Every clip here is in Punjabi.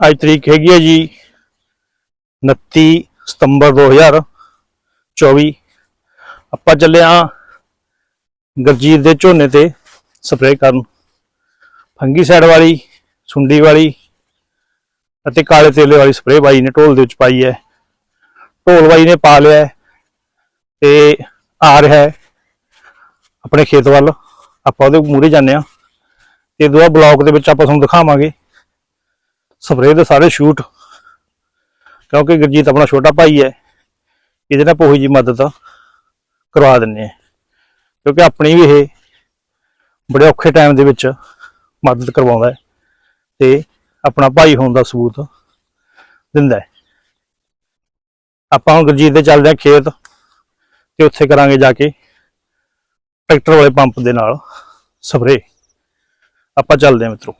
ਅੱਜ ਤਰੀਕ ਹੈਗੀ ਹੈ ਜੀ 29 ਸਤੰਬਰ 2024 ਆਪਾਂ ਚੱਲੇ ਹਾਂ ਗਰਜੀਤ ਦੇ ਝੋਨੇ ਤੇ ਸਪਰੇਅ ਕਰਨ। ਫੰਗੀ ਸਾਈਡ ਵਾਲੀ, ਸੁੰਡੀ ਵਾਲੀ ਅਤੇ ਕਾਲੇ ਤੇਲੇ ਵਾਲੀ ਸਪਰੇਅ ਬਾਈ ਨੇ ਢੋਲ ਦੇ ਵਿੱਚ ਪਾਈ ਹੈ। ਢੋਲ ਬਾਈ ਨੇ ਪਾ ਲਿਆ ਹੈ ਤੇ ਆ ਰਿਹਾ ਹੈ ਆਪਣੇ ਖੇਤ ਵੱਲ। ਆਪਾਂ ਉਹਦੇ ਮੂਹਰੇ ਜਾਂਦੇ ਆ ਤੇ ਦੁਆ ਬਲੌਗ ਦੇ ਵਿੱਚ ਆਪਾਂ ਤੁਹਾਨੂੰ ਦਿਖਾਵਾਂਗੇ। ਸਪਰੇਅ ਦੇ ਸਾਰੇ ਸ਼ੂਟ, ਕਿਉਂਕਿ ਗੁਰਜੀਤ ਆਪਣਾ ਛੋਟਾ ਭਾਈ ਹੈ, ਇਹਦੇ ਨਾਲ ਪੋਹੀ ਜੀ ਮਦਦ ਕਰਵਾ ਦਿੰਨੇ ਆ ਕਿਉਂਕਿ ਆਪਣੀ ਵੀ ਇਹ ਬੜੇ ਔਖੇ ਟਾਈਮ ਦੇ ਵਿੱਚ ਮਦਦ ਕਰਵਾਉਂਦਾ ਹੈ ਤੇ ਆਪਣਾ ਭਾਈ ਹੋਣ ਦਾ ਸਬੂਤ ਦਿੰਦਾ ਹੈ। ਆਪਾਂ ਹੁਣ ਗੁਰਜੀਤ ਦੇ ਚੱਲਦੇ ਆ ਖੇਤ ਤੇ ਉੱਥੇ ਕਰਾਂਗੇ ਜਾ ਕੇ ਟਰੈਕਟਰ ਵਾਲੇ ਪੰਪ ਦੇ ਨਾਲ ਸਪਰੇਅ। ਆਪਾਂ ਚੱਲਦੇ ਆ ਮਿੱਤਰੋ।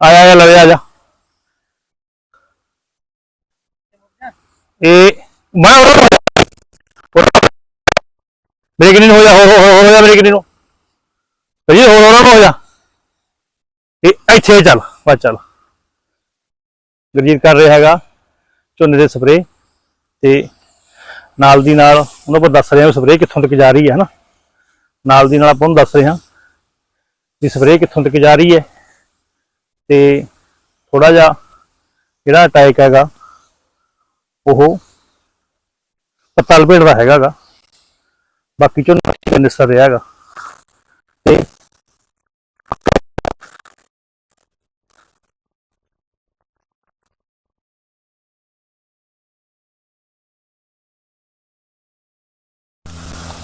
ਆਇਆ ਆਇਆ ਲਵੇ, ਆ ਜਾ। ਇਹ ਮੈਂ ਬ੍ਰੇਕ ਨਹੀਂ ਹੋ ਜਾ, ਹੋ ਹੋ ਹੋ ਜਾ ਬ੍ਰੇਕ ਨਹੀਂ ਨੂੰ। ਜੀ ਹੋ ਹੋ ਹੋ ਜਾ। ਇਹ ਇੱਥੇ ਚੱਲ, ਬਸ ਚੱਲ। ਗੁਰਜੀਤ ਕਰ ਰਿਹਾ ਹੈਗਾ ਝੋਨੇ ਦੇ ਸਪਰੇ ਤੇ ਨਾਲ ਦੀ ਨਾਲ ਉਹਨਾਂ ਕੋਲ ਦੱਸ ਰਿਹਾ ਸਪਰੇ ਕਿੱਥੋਂ ਤੱਕ ਜਾ ਰਹੀ ਹੈ, ਹਨਾ? ਨਾਲ ਦੀ ਨਾਲ ਆਪਾਂ ਉਹਨੂੰ ਦੱਸ ਰਹੇ ਹਾਂ ਵੀ ਸਪਰੇ ਕਿੱਥੋਂ ਤੱਕ ਜਾ ਰਹੀ ਹੈ। ਤੇ ਥੋੜਾ ਜਿਹਾ ਜਿਹੜਾ ਅਟੈਕ ਹੈਗਾ, ਉਹ ਪਤਲ ਭੇਡ ਦਾ ਹੈਗਾਗਾ ਬਾਕੀ ਚੋਂ ਨਿਸਰ ਰਿਹਾ ਹੈਗਾ। ਤੇ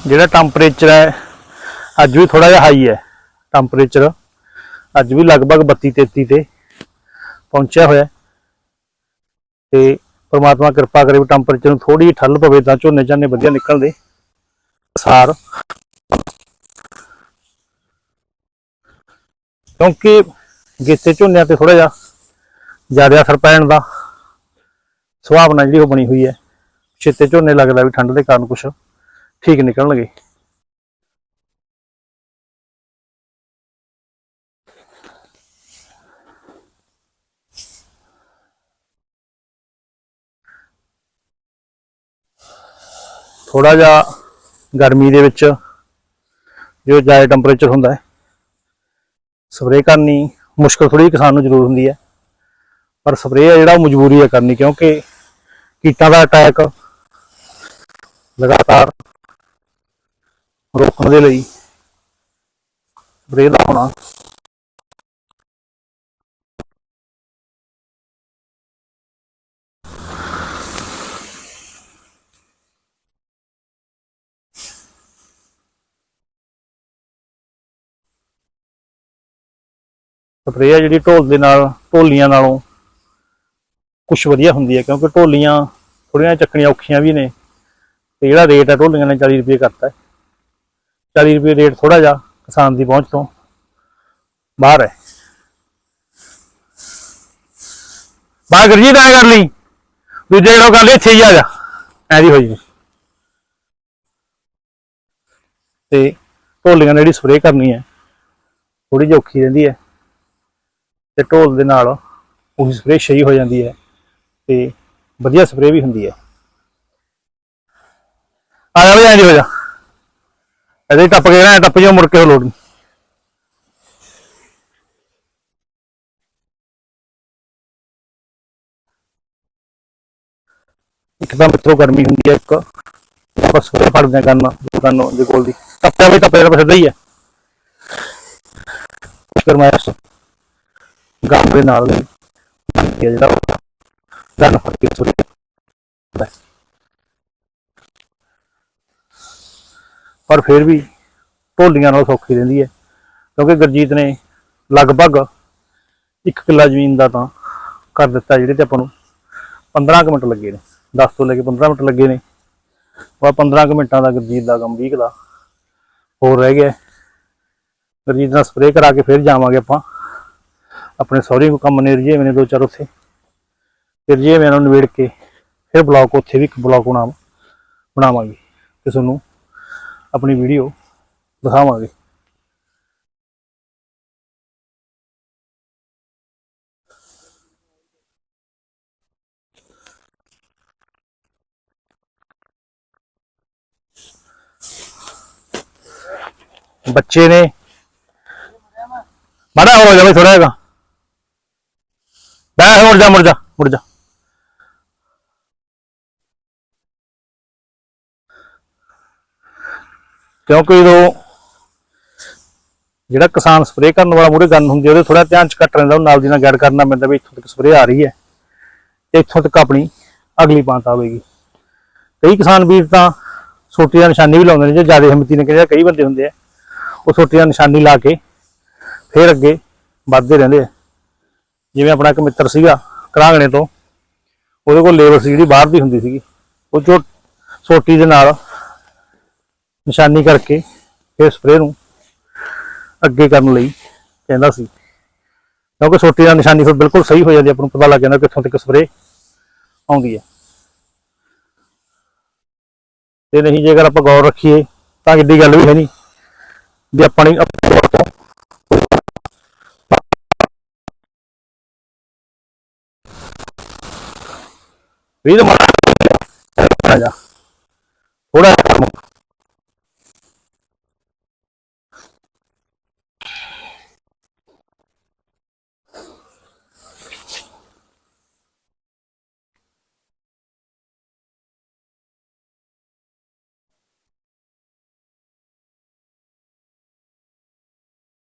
ਜਿਹੜਾ ਟੈਂਪਰੇਚਰ ਹੈ, ਅੱਜ ਵੀ ਥੋੜਾ ਜਿਹਾ ਹਾਈ ਹੈ ਟੈਂਪਰੇਚਰ ਅੱਜ ਵੀ ਲਗਭਗ 32 33 ਤੇ ਪਹੁੰਚਿਆ ਹੋਇਆ ਹੈ। ਤੇ ਪ੍ਰਮਾਤਮਾ ਕਿਰਪਾ ਕਰੇ ਵੀ ਟੈਂਪਰੇਚਰ ਨੂੰ ਥੋੜੀ ਜਿਹੀ ਠੱਲ ਪਵੇ ਤਾਂ ਝੋਨੇ ਝਾਨੇ ਵਧੀਆ ਨਿਕਲਦੇ। ਸਾਰ। ਕਿਉਂਕਿ ਗੇਤੇ ਝੋਨਿਆਂ ਤੇ ਥੋੜਾ ਜਿਹਾ ਜ਼ਿਆਦਾ ਅਸਰ ਪੈਣ ਦਾ ਸੁਭਾਵਨਾ ਜਿਹੜੀ ਉਹ ਬਣੀ ਹੋਈ ਹੈ। ਛੇਤੇ ਝੋਨੇ ਲੱਗਦਾ ਵੀ ਠੰਡ ਦੇ ਕਾਰਨ ਕੁਝ ਠੀਕ ਨਿਕਲਣਗੇ। ਥੋੜਾ ਜਿਹਾ ਗਰਮੀ ਦੇ ਵਿੱਚ ਜੋ ਜ਼ਿਆਦਾ ਟੈਂਪਰੇਚਰ ਹੁੰਦਾ ਹੈ ਸਪਰੇਅ ਕਰਨੀ ਮੁਸ਼ਕਲ ਥੋੜੀ ਕਿਸਾਨ ਨੂੰ ਜ਼ਰੂਰ ਹੁੰਦੀ ਹੈ। ਪਰ ਸਪਰੇਅ ਹੈ ਜਿਹੜਾ ਉਹ ਮਜਬੂਰੀ ਹੈ ਕਰਨੀ, ਕਿਉਂਕਿ ਕੀਟਾਂ ਦਾ ਅਟੈਕ ਲਗਾਤਾਰ ਰੋਕਣ ਦੇ ਲਈ ਸਪਰੇਅ ਦਾ ਹੋਣਾ ਸਪਰੇਅ ਆ ਜਿਹੜੀ ਢੋਲ ਦੇ ਨਾਲ, ਢੋਲੀਆਂ ਨਾਲੋਂ ਕੁਝ ਵਧੀਆ ਹੁੰਦੀ ਹੈ, ਕਿਉਂਕਿ ਢੋਲੀਆਂ ਥੋੜੀਆਂ ਚੱਕਣੀਆਂ ਔਖੀਆਂ ਵੀ ਨੇ, ਤੇ ਜਿਹੜਾ ਰੇਟ ਹੈ ਢੋਲੀਆਂ ਨੇ 40 ਰੁਪਏ ਕਰਤਾ ਹੈ। 40 ਰੁਪਏ ਰੇਟ ਥੋੜਾ ਜਿਹਾ ਕਿਸਾਨ ਦੀ ਪਹੁੰਚ ਤੋਂ ਬਾਹਰ ਹੈ। ਬਾਹਰ ਜੀ ਤਾਂ ਕਰ ਲਈ ਦੂਜੇ ਜਿਹੜਾ ਕਰ ਲਈ ਇੱਥੇ ਹੀ ਆ ਜਾ, ਐ ਦੀ ਹੋਈ ਤੇ ਢੋਲੀਆਂ ਨੇ ਜਿਹੜੀ ਸਪਰੇਅ ਕਰਨੀ ਹੈ ਥੋੜੀ ਜਿਹੀ ਔਖੀ ਰਹਿੰਦੀ ਹੈ। ਤੇ ਢੋਲ ਦੇ ਨਾਲ ਉਹੀ ਸਪਰੇਅ ਸਹੀ ਹੋ ਜਾਂਦੀ ਹੈ ਤੇ ਵਧੀਆ ਸਪਰੇਅ ਵੀ ਹੁੰਦੀ ਹੈ। ਆ ਜਾ ਵੀ ਐਂ ਹੋ ਜਾ ਇਹਦੇ ਟੱਪ ਕੇ ਨਾ ਟੱਪ ਜਾ ਮੁੜ ਕੇ ਲੋੜ ਨਹੀਂ। ਇੱਕ ਤਾਂ ਮਿੱਤਰੋ ਗਰਮੀ ਹੁੰਦੀ ਹੈ, ਇੱਕ। ਆਪਾਂ ਸਪਰੇਅ ਫੜਦੇ ਹਾਂ ਕੰਨ ਕੰਨ ਦੇ ਕੋਲ ਦੀ। ਟੱਪਿਆ ਵੀ ਟੱਪਿਆ ਤਾਂ ਸਿੱਧਾ ਹੀ ਹੈ। ਫਰਮਾਇਸ਼ ਗਾਂ ਦੇ ਨਾਲ ਦੇ ਜਿਹੜਾ ਗਨ ਫੜ ਕੇ ਸੁਰੀ ਪਰ ਫਿਰ ਵੀ ਢੋਲੀਆਂ ਨਾਲ ਸੌਖੀ ਰਹਿੰਦੀ ਹੈ। ਕਿਉਂਕਿ ਗੁਰਜੀਤ ਨੇ ਲਗਭਗ 1 ਕਿੱਲਾ ਜ਼ਮੀਨ ਦਾ ਤਾਂ ਕਰ ਦਿੱਤਾ ਜਿਹੜੇ ਤੇ ਆਪਾਂ ਨੂੰ 15 ਕੁ ਮਿੰਟ ਲੱਗੇ ਨੇ। 10 ਤੋਂ ਲੈ ਕੇ 15 ਮਿੰਟ ਲੱਗੇ ਨੇ। ਉਹ 15 ਕੁ ਮਿੰਟਾਂ ਦਾ ਗੁਰਜੀਤ ਦਾ ਕੰਮ 20 ਕੁ ਦਾ ਹੋਰ ਰਹਿ ਗਿਆ। ਹੈ। ਗੁਰਜੀਤ ਨਾਲ ਸਪਰੇਅ ਕਰਾ ਕੇ ਫਿਰ ਜਾਵਾਂਗੇ ਆਪਾਂ। अपने सहरे को कम निरजिए मैंने दो चार उसे। जे मैं उन्होंने नबेड़ के, फिर ब्लॉक उत्थे भी एक ब्लॉक बना बनावे तो सू अपनी वीडियो दिखावे बच्चे ने बड़ा हो जाए थोड़ा ਬੈਠ ਮੁੜ ਜਾ ਮੁੜ ਜਾ ਮੁੜ ਜਾ। ਕਿਉਂਕਿ ਜਦੋਂ ਜਿਹੜਾ ਕਿਸਾਨ ਸਪਰੇਅ ਕਰਨ ਵਾਲਾ ਮੂਰੇ ਗੰਨ ਹੁੰਦੀ ਹੈ, ਉਹਦੇ ਥੋੜਾ ਧਿਆਨ ਚ ਕੱਟ ਰਹਿੰਦਾ, ਉਹ ਨਾਲ ਦੀ ਨਾਲ ਗਾਈਡ ਕਰਨਾ ਪੈਂਦਾ ਵੀ ਇੱਥੋਂ ਤੱਕ ਸਪਰੇਅ ਆ ਰਹੀ ਹੈ। ਤੇ ਇੱਥੋਂ ਤੱਕ ਆਪਣੀ ਅਗਲੀ ਪਾਂਤ ਆਵੇਗੀ। ਕਈ ਕਿਸਾਨ ਵੀਰ ਤਾਂ ਛੋਟੀ ਦਾ ਨਿਸ਼ਾਨੀ ਵੀ ਲਾਉਂਦੇ ਨੇ, ਜੇ ਜ਼ਿਆਦਾ ਹਿੰਮਤੀ ਨੇ, ਕਹਿੰਦੇ ਕਈ ਬੰਦੇ ਹੁੰਦੇ ਆ, ਉਹ ਸੋਟੀ ਦਾ ਨਿਸ਼ਾਨੀ ਲਾ ਕੇ ਫਿਰ ਅੱਗੇ ਵੱਧਦੇ ਰਹਿੰਦੇ ਆ। ਜਿਵੇਂ ਆਪਣਾ ਇੱਕ ਮਿੱਤਰ ਸੀਗਾ ਕਰਾਂਗਣੇ ਤੋਂ, ਉਹਦੇ ਕੋਲ ਲੇਬਰ ਸੀ ਜਿਹੜੀ ਬਾਹਰ ਦੀ ਹੁੰਦੀ ਸੀਗੀ। ਉਹ ਚੋ ਸੋਟੀ ਦੇ ਨਾਲ ਨਿਸ਼ਾਨੀ ਕਰਕੇ ਫਿਰ ਸਪਰੇਅ ਨੂੰ ਅੱਗੇ ਕਰਨ ਲਈ ਕਹਿੰਦਾ ਸੀ। ਕਿਉਂਕਿ ਸੋਟੀ ਦਾ ਨਿਸ਼ਾਨੀ ਫਿਰ ਬਿਲਕੁਲ ਸਹੀ ਹੋ ਜਾਂਦੀ ਆਪਾਂ ਨੂੰ ਪਤਾ ਲੱਗ ਜਾਂਦਾ ਕਿੱਥੋਂ ਤੱਕ ਸਪਰੇਅ ਆਉਂਦੀ ਹੈ। ਤੇ ਨਹੀਂ ਜੇਕਰ ਆਪਾਂ ਗੌਰ ਰੱਖੀਏ ਤਾਂ ਕਿੱਡੀ ਗੱਲ ਵੀ ਹੈ ਨਹੀਂ ਵੀ ਆਪਾਂ ਆਪਣੀ ਵੀ ਤਾਂ ਮਾੜਾ ਜਾ। ਥੋੜਾ ਕੰਮ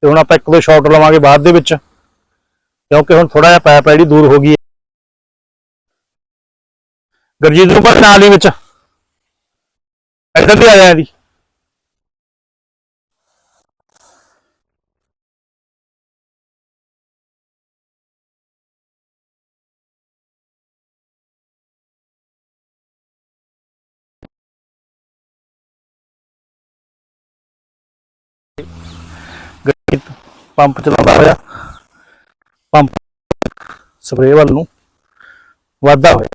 ਤੇ ਹੁਣ ਆਪਾਂ ਇੱਕ ਦੋ ਸ਼ਾਟ ਲਵਾਂਗੇ ਬਾਅਦ ਦੇ ਵਿੱਚ, ਕਿਉਂਕਿ ਹੁਣ ਥੋੜਾ ਜਿਹਾ ਪੈਪ ਜਿਹੜੀ ਦੂਰ ਹੋ ਗਈ ਗੁਰਜੀਤ ਨੂੰ ਪਰ ਨਾਲ ਹੀ ਵਿੱਚ। ਇੱਧਰ ਦੀ ਆ ਜਾਇਆ ਦੀ ਪੰਪ ਚਲਾਉਂਦਾ ਹੋਇਆ। ਪੰਪ ਸਪਰੇਅ ਵੱਲ ਨੂੰ ਵਾਧਾ ਹੋਇਆ।